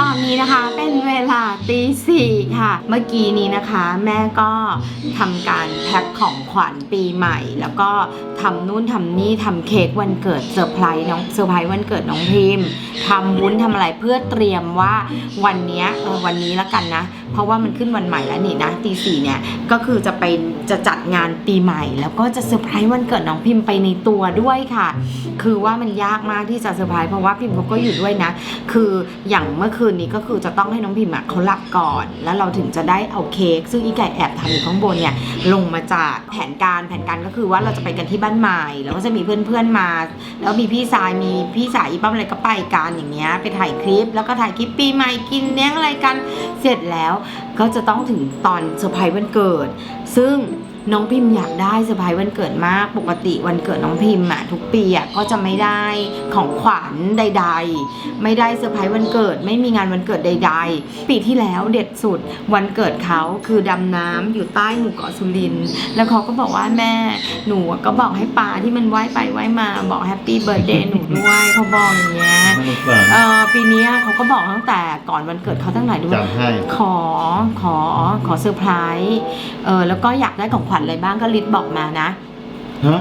ตอนนี้นะคะเป็นเวลาตีสี่ค่ะ เมื่อกี้นี้นะคะ แม่ก็ทำการแพ็คของขวัญปีใหม่ แล้วก็ทำนู่นทำนี่ทำเค้กวันเกิดเซอร์ไพรส์น้องเซอร์ไพรส์วันเกิดน้องพิมพ์ทำวุ้นทำอะไรเพื่อเตรียมว่าวันนี้เออวันนี้แล้วกันนะ เพราะว่ามันขึ้นวันใหม่แล้วนี่นะตีสี่เนี่ยก็คือจะไปจะจัดงานปีใหม่ แล้วก็จะเซอร์ไพรส์วันเกิดน้องพิมพ์ไปในตัวด้วยค่ะ คือว่ามันยากมากที่จะเซอร์ไพรส์เพราะว่าพิมพ์เขาก็อยู่ด้วยนะ คืออย่างเมื่อคืนนี้ก็คือจะต้องให้น้องพิมพ์เขาหลับก่อน แล้วเราถึงจะได้เอาเค้กซึ่งอีไก่แอบทำอยู่ข้างบนเนี่ยลงมาจากแผนการแผนการก็คือว่าเราจะไปกันที่บ้านใหม่แล้วก็จะมีเพื่อนๆมา แล้วมีพี่สายมีพี่สายอีป้อมอะไรก็ไปกันอย่างเงี้ยไปถ่ายคลิป แล้วก็ถ่ายคลิปปีใหม่กินเลี้ยงอะไรกันเสร็จแล้วก็จะต้องถึงตอนเซอร์ไพรส์วันเกิด ซึ่ง น้องพิมพ์อยากได้เซอร์ไพรส์วันเกิดมาก ปกติวันเกิดน้องพิมพ์อะทุกปีอะก็จะไม่ได้ของขวัญใด ๆ ไม่ได้เซอร์ไพรส์วันเกิด ไม่มีงานวันเกิดใด ๆ ปีที่แล้วเด็ดสุดวันเกิดเขาคือดำน้ำอยู่ใต้หมู่เกาะสุริน แล้วเขาก็บอกว่าแม่หนูก็บอกให้ปลาที่มันว่ายไปว่ายมาบอกแฮปปี้เบิร์ดเดย์หนูด้วยเขาบอกอย่างเงี้ยเออปีนี้เขาก็บอกตั้งแต่ก่อนวันเกิดเขาตั้งไหนด้วยขอขอขอเซอร์ไพรส์เออแล้วก็อยากได้ของวัญอะไรบ้างก็ลิสต์บอกมานะ ฮะ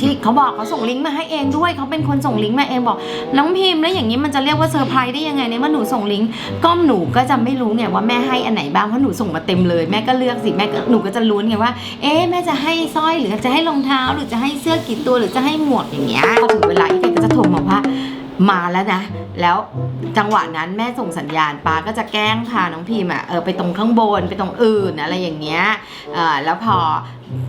ที่เขาบอกเขาส่งลิงก์มาให้เองด้วยเขาเป็นคนส่งลิงก์มาเองบอกน้องพิมพ์แล้วอย่างนี้มันจะเรียกว่าเซอร์ไพรส์ได้ยังไงในเมื่อหนูส่งลิงก์ก็หนูก็จะไม่รู้ไงว่าแม่ให้อันไหนบ้างเพราะหนูส่งมาเต็มเลยแม่ก็เลือกสิแม่ก็หนูก็จะลุ้นไงว่าเอ๊ะแม่จะให้สร้อยหรือจะให้รองเท้า หรือจะให้เสื้อกี่ตัวหรือจะให้หมวกอย่างเงี้ยพอถึงเวลาอีกก็จะโทรมาว่า มาแล้วนะ แล้วจังหวะนั้นแม่ส่งสัญญาณป้าก็จะแกล้งพาน้องพิมอะเออไปตรงข้างบนไปตรงอื่นอะไรอย่างเงี้ยเออแล้วพอ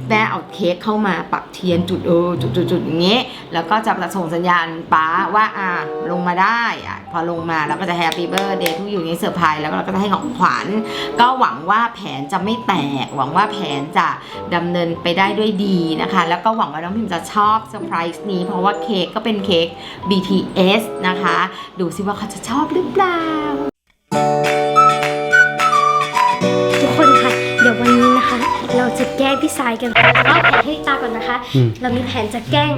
แม่เอาเค้กเข้ามาปักเทียนจุดเออจุดจุดจุดอย่างเงี้ยแล้วก็จะประส่งสัญญาณป้าว่าอะลงมาได้อะพอลงมาเราก็จะแฮปปี้เบ t ร์เดย์ทุกอยู่ในเซอร์ไพรส์แล้วเราก็จะให้ของขวัญ ก็หวังว่าแผนจะไม่แตก หวังว่าแผนจะดำเนินไปได้ด้วยดีนะคะ แล้วก็หวังว่าน้องพิมจะชอบเซอร์ไพรส์นี้ เพราะว่าเค้กก็เป็นเค้ก BTS นะคะ ดูซิว่าเขาจะชอบหรือเปล่า จะแกล้งพี่สายกันเล่าแผนให้ตาก่อนนะคะ อืม เรามีแผนจะแกล้ง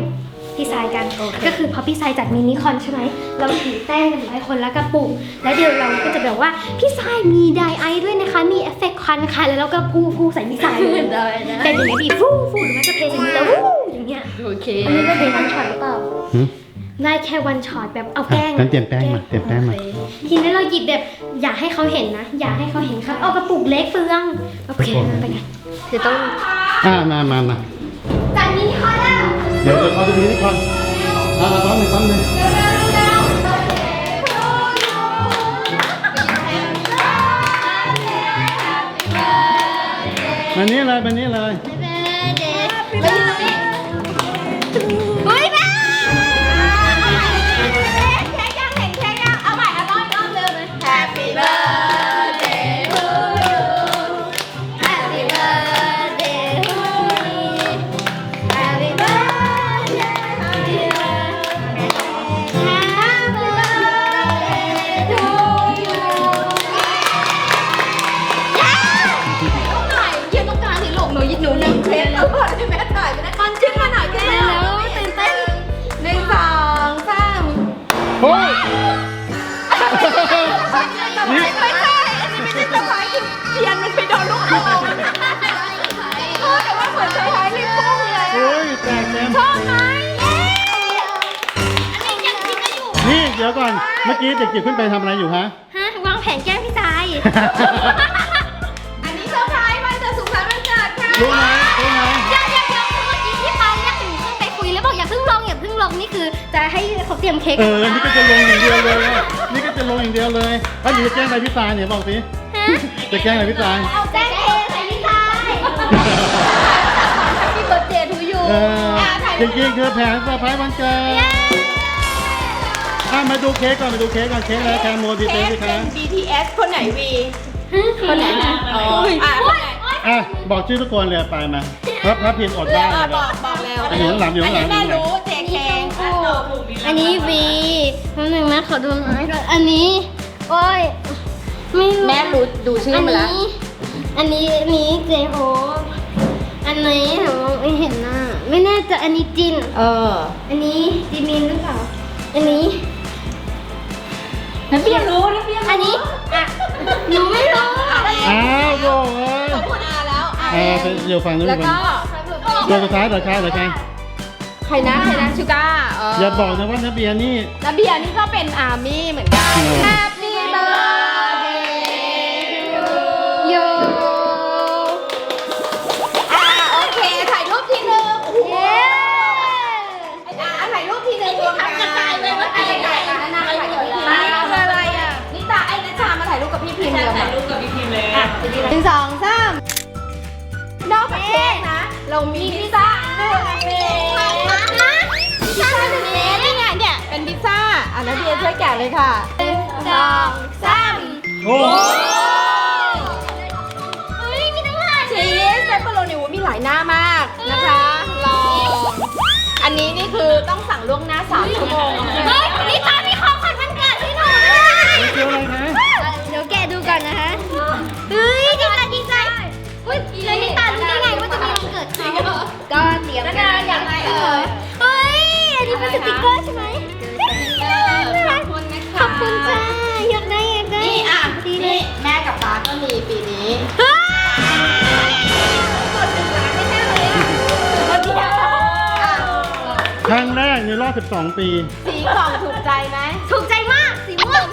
พี่สายกัน ก็คือพอพี่สายจัดมินิคอนใช่ไหม เราถือแป้งกันหลายคนแล้วกระปุก แล้วเดี๋ยวเราก็จะแบบว่าพี่สายมีไดไอด้วยนะคะ มีเอฟเฟกต์ควันค่ะ แล้วเราก็พูพูใส่พี่สายเลยเป็นอย่างนี้ดีฟูฟูหรือว่าจะเพลงอย่างนี้แล้วฟูอย่างเงี้ย โอเคอันนี้ก็เป็นวันช็อตหรือเปล่าหืม ได้แค่วันช็อตแบบเอาแป้งงั้นเตรียมแป้งมาเตรียมแป้งมาทีนี้เราหยิบแบบ อย่าให้เขาเห็นนะ อย่าให้เขาเห็นครับเอากระปุกเล็กเปลืองโอเคไปกันคือต้องอ่ามามามาจัดมินิคอนแล้วเดี๋ยวเดี๋ยวเขาจะมีนี่ก่อนอ่าซ้อมหนึ่งซ้อมหนึ่งมานี้เลยมานี้เลย เชอบไหมอันนี้ยังกินได้อยู่นี่เดี๋ยวก่อน เมื่อกี้เด็กจิ๋วขึ้นไปทำอะไรอยู่ฮะ ฮะวางแผนแกล้งพี่สาย อันนี้เซอร์ไพรส์วันเกิดสุขสันต์วันเกิดค่ะรู้ไหมรู้ไหมยังยังยังเมื่อกี้ที่ปาเรียกหนูขึ้นไปคุยแล้วบอกอย่าเพิ่งลงอย่าเพิ่งลงนี่คือ จะให้เขาเตรียมเค้กเออ นี่ก็จะลงอย่างเดียวเลยนี่ก็จะลงอย่างเดียวเลยแล้วอยู่จะแกล้งอะไรพี่ตายเนี่ยบอกสิ ฮะจะแกล้งอะไรพี่ตาย เอาแจ้งเทใส่พี่สายแฮปปี้เบิร์ดเดย์ทูยูเออ จริงๆคือแผนเซอร์ไพรส์วันเกิดอะมาดูเค้กก่อนมาดูเค้กก่อนเค้กอะไรแคมโมดีเค้เต้กสิเป็คะน BTS คนไหนวีคนไหนนะอ๋ออะคนไหนอะบอกชื่อทุกคนเลยไปมาพระพระพิมพ์อดเร็ได้วเลยบอกบอกเร็วอันนี้ข้างหลังอยู่ข้างหลังอันนี้แม่รู้เจเคอันนี้วีแป๊บนึงนะขอดูหน่อยอันนี้โอ้ยไม่รู้แม่รู้ดูชื่ออันมาแล้วนี้อันนี้อันนี้เจโฮอันนี้หนูมองไม่เห็นหน้า ไม่แน่ใจอันนี้จิน เอออันนี้จีมินหรือเปล่า อันนี้ นักเรียนรู้นักเรียนอันนี้อะหนูไม่รู้อ้าวโยงเอ้ยอบคุอาแล้วอาอ่าไปอยู่ฝั่งนู้นแล้วก่ก็อนตัวสุดท้ายตัวท้ายตัวท้ายใครนะใครนะชูก้าอย่าบอกนะว่านักเรียนนี่ ระเบียร์นี่ก็เป็นอาร์มี่เหมือนกันแออ ถ้ มีพิซซ่าด้วยเมพิซซ่าหนึ่งเมตรนี่ไงเนี่ยเป็นพิซซ่าอะนักเรียนช่วยแกะเลยค่ะหนึ่งสองสามโอ้เฮ้ยมีตั้งหลายชีสเปปเปอโรนีมีหลายหน้ามากนะคะลองอันนี้นี่คือต้องสั่งล่วงหน้าสามชั่วโมงเฮ้ยนี่ตามีา92 ปี สีกล่องถูกใจไหมถูกใจมากสีม่วง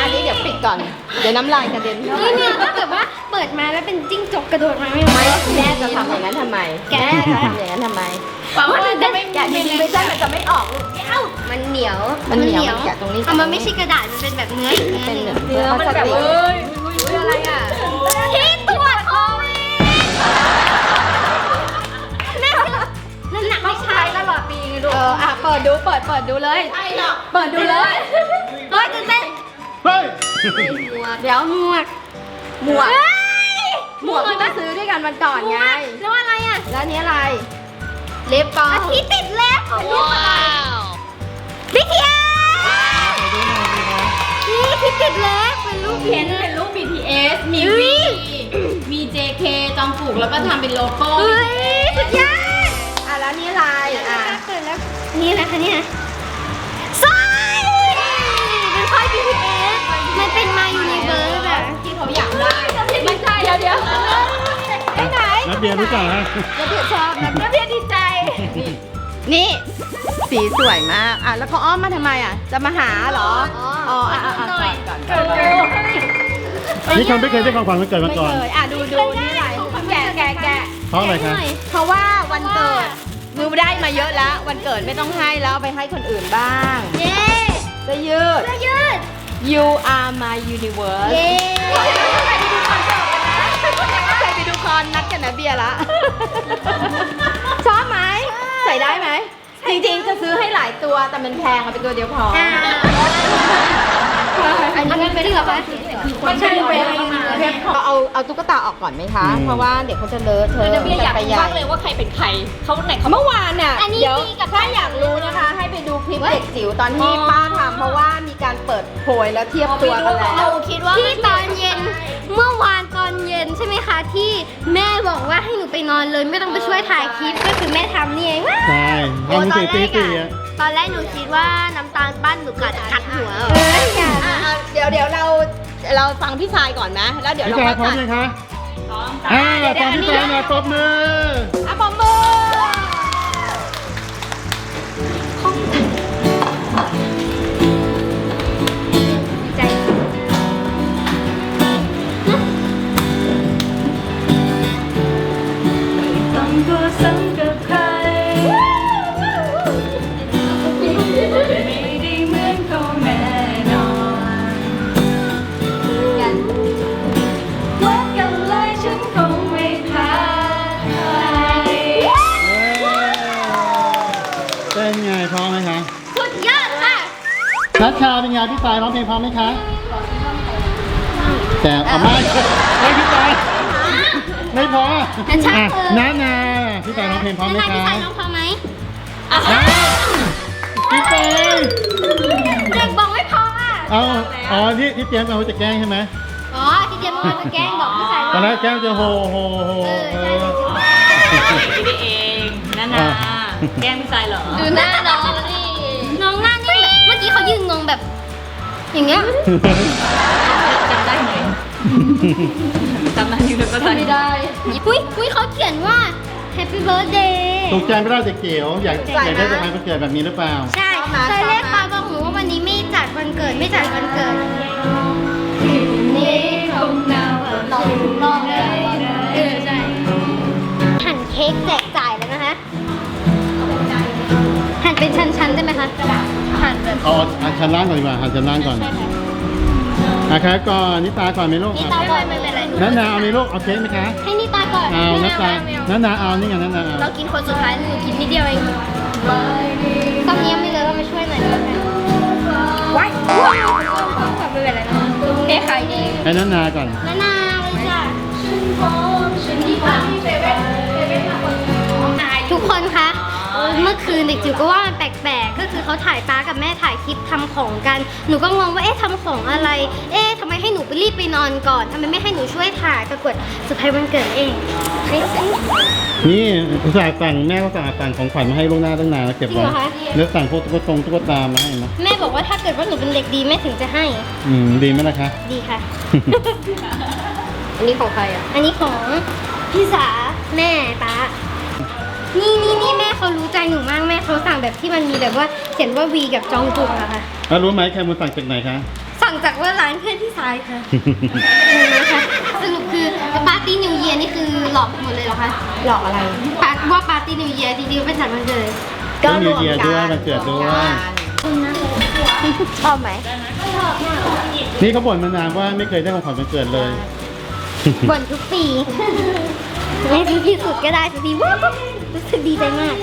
อันนี้เดี๋ยวปิดก่อน เดี๋ยวน้ำลายกระเด็นเข้านี่นี่ถ้าเกิดว่าเปิดมาแล้วเป็นจิ้งจกกระโดดมาไม่ไหวแม่จะทำอย่างนั้นทำไม แกจะทำอย่างนั้นทำไมเพราะว่ามันจะไม่แกะดีๆไม่ใช่มันจะไม่ออกเอ้ามันเหนียวมันเหนียวแกตรงนี้เอามันไม่ใช่กระดาษมันเป็นแบบเนื้อเนื้อหนึ่ง เนื้อมันแบบเอ้ย ปิดดู เปิด เปิดดูเลยใช่หรอเปิดดูเลยเฮ้ยตื่นเต้นเฮ้ยหมวกเดี๋ยวหมวกหมวกเฮ้ยหมวกที่มาซื้อด้วยกันวันก่อนไง แล้วอะไรอะ แล้วอันนี้อะไร เล็บปลออามทิตย์ติดเล็บของลูกบิ๊กเทียนี่อาทิตย์ติดเล็บเป็นรูปเพ้นท์เป็นรูป BTS มีเฮ้ยมี JK จองผูกแล้วก็ทำเป็นโลโก้ เฮ้ยสุดยอด นี่นะคะเนี่ยสร้อยเป็นสร้อย BTS มันเป็นมายูนิเวิร์สอะที่เขาอยากได้ไม่ใช่เดี๋ยวเดี๋ยวไปไหนนักเบียร์รู้จักฮะนักเรียนชอบนักเรียนดีใจ นี่ สีสวยมากอะแล้วเขาอ้อมมาทำไมอะ จะมาหาเหรอ อ๋ออะอะอะก่อนก่อนนี่คนไม่เคยได้ของขวัญวันเกิดมาก่อนเคยอะดูดูนี่อะไรแกะแกะแกะเพราะอะไรคะเพราะว่าวันเกิด มือได้มาเยอะแล้ว วันเกิดไม่ต้องให้แล้วเอาไปให้คนอื่นบ้างเย้เสื้อยืด เสื้อยืด You are my universe เย้ใครไปดูคอนนัดกันนะเบียร์ละ ชอบไหม ใส่ได้ไหม จริงๆ จะซื้อให้หลายตัวแต่มันแพงเอาไปตัวเดียวพอ อ่าอันนี้เป็นเหรอคะมันใช่เป็นเว็บเอาเอาเอาตุ๊กตาออกก่อนไหมคะอืมเพราะว่าเด็กเขาจะเลอะเทอะเดี๋ยวพี่อยากไปรู้ใหญ่บ้างเลยว่าใครเป็นใครเขาไหนเขาเมื่อวานน่ะอันนี้เดี๋ยวพี่กับถ้าอยากรู้นะคะ ให้ไปดูคลิปเด็กจิ๋วตอนที่ป้าทำเพราะว่ามีการเปิดโพยแล้วเทียบตัวกันแล้วเราคิดว่าที่ตอนเย็นเมื่อวานตอนเย็นใช่ไหมคะที่แม่บอกว่าให้หนูไปนอนเลยไม่ต้องไปช่วยถ่ายคลิปก็คือแม่ทำนี่เองใช่ทำสี่ตีสี่อะ ตอนแรกหนูคิดว่าน้ำตาลปั้นหนูกัดกัดหัวเอ้ยอย่าอะอะเดี๋ยวเดี๋ยวเราเราฟังพี่ชายก่อนนะแล้วเดี๋ยวพี่เราชายพร้อมตัดยังคะอ่าฟังพี่ชายหน่อยปรบมืออะปอมมือ ลงพร้อมไหมคะแต่เอาไม่ไม่พี่สายไม่พอนัชชาอะเออนานาพี่สายร้องเพลงพร้อมไหมนายพี่คะชายน้องพอไหมอะพี่สายเด็กบอกไม่พออะเอาอ๋อที่ที่เตรียมเอาไว้จะแกล้งใช่ไหมอ๋อที่เจมส์มาจะแกล้งบอกพี่ชายตอนแรว่ากแกล้งจะโฮโฮโฮเออเอใช่อไม่ได้เองนานาแกล้งพี่ชายเหรอดูหน้าน้องนี่น้อง อย่างเงี้ยจำได้ไหมจำได้อยู่ไม่ได้อุ้ยอุ้ยเขาเขียนว่า Happy Birthday ถูกใจไม่ได้เด็กเก๋วอยากอยากได้เซอร์ไพรส์วันเกิดแบบนี้หรือเปล่า ใช่ตอนแรกป้าบอกหนูว่าวันนี้ไม่จัดวันเกิดไม่จัดวันเกิดนี่คงหนาวลองลองได้เออใช่หั่นเค้กแจกจ่ายแล้วนะคะ หั่นเป็นชั้นๆได้ไหมคะหันแบบ เอาอันชั้นล่างก่อนดีกว่าหันชั้นล่างก่อนอาคะก่อนนิตาก่อนไหมลูกนี่ตาก่อนไม่เป็นไรหนูนันนาเอาไหมลูกเอาเค้กไหมคะให้นี่ตาก่อนเอานัไม่ตเอาตาไม่เอานันนาเอานี่ไงนันนาเอาเรากินคนสุดท้ายหนูกินนิดเดียวเองตอนนี้ยังไม่เลยว่ามาช่วยหน่อยได้ไหมว้ายว้าวไม่เป็นไรนะเค้กขายดีให้นันนาก่อนนานาเลยจ้ะทุกคนคะเมื่อคืนเด็กจิ๋วก็ว่ามันแปลกๆก็คือ เขาถ่ายป้ากับแม่ถ่ายคลิปทำของกัน หนูก็งงว่าเอ๊ะทำของอะไร เอ๊ะทำไมให้หนูไปรีบไปนอนก่อนทำไมไม่ให้หนูช่วยถ่ายปรากฏสุดท้ายวันเกิดเองเฮ้ย นี่อุตส่าห์สั่งแม่ก็สั่งสั่งของขวัญมาให้ลูกหน้าตั้งนานแล้วเก็บไว้แล้วสั่งพวกตุ๊กตงตุ๊กตามาให้นะแม่บอกว่าถ้าเกิดว่าหนูเป็นเด็กดีแม่ถึงจะให้อืมดีไหมล่ะคะ ดีค่ะ อันนี้ของใครอะ อันนี้ของพี่สาแม่ป้า นี่นี่นี่แม่เขารู้ใจหนูมากแม่เขาสั่งแบบที่มันมีแบบว่าเขียนว่าวีกับจองกุกอะค่ะ แล้วรู้ไหมแคมูลสั่งจากไหนคะ สั่งจากว่าร้านเพื่อนพี่สายค่ะนะคะสรุปคือปาร์ตี้นิวเยียนี่คือหลอกหมดเลยเหรอคะหลอกอะไร ปาว่าปาร์ตี้นิวเยียจริงๆไม่จัดวันเกิดก็นิวเยียร์ด้วยวันเกิดด้วยชอบไหมนี่เขาบ่นมานานว่าไม่เคยได้ของขวัญวันเกิดเลยบ่นทุกปีไม่ซื้อที่สุดก็ได้สักทีว้าว รู้สึกดีใจมาก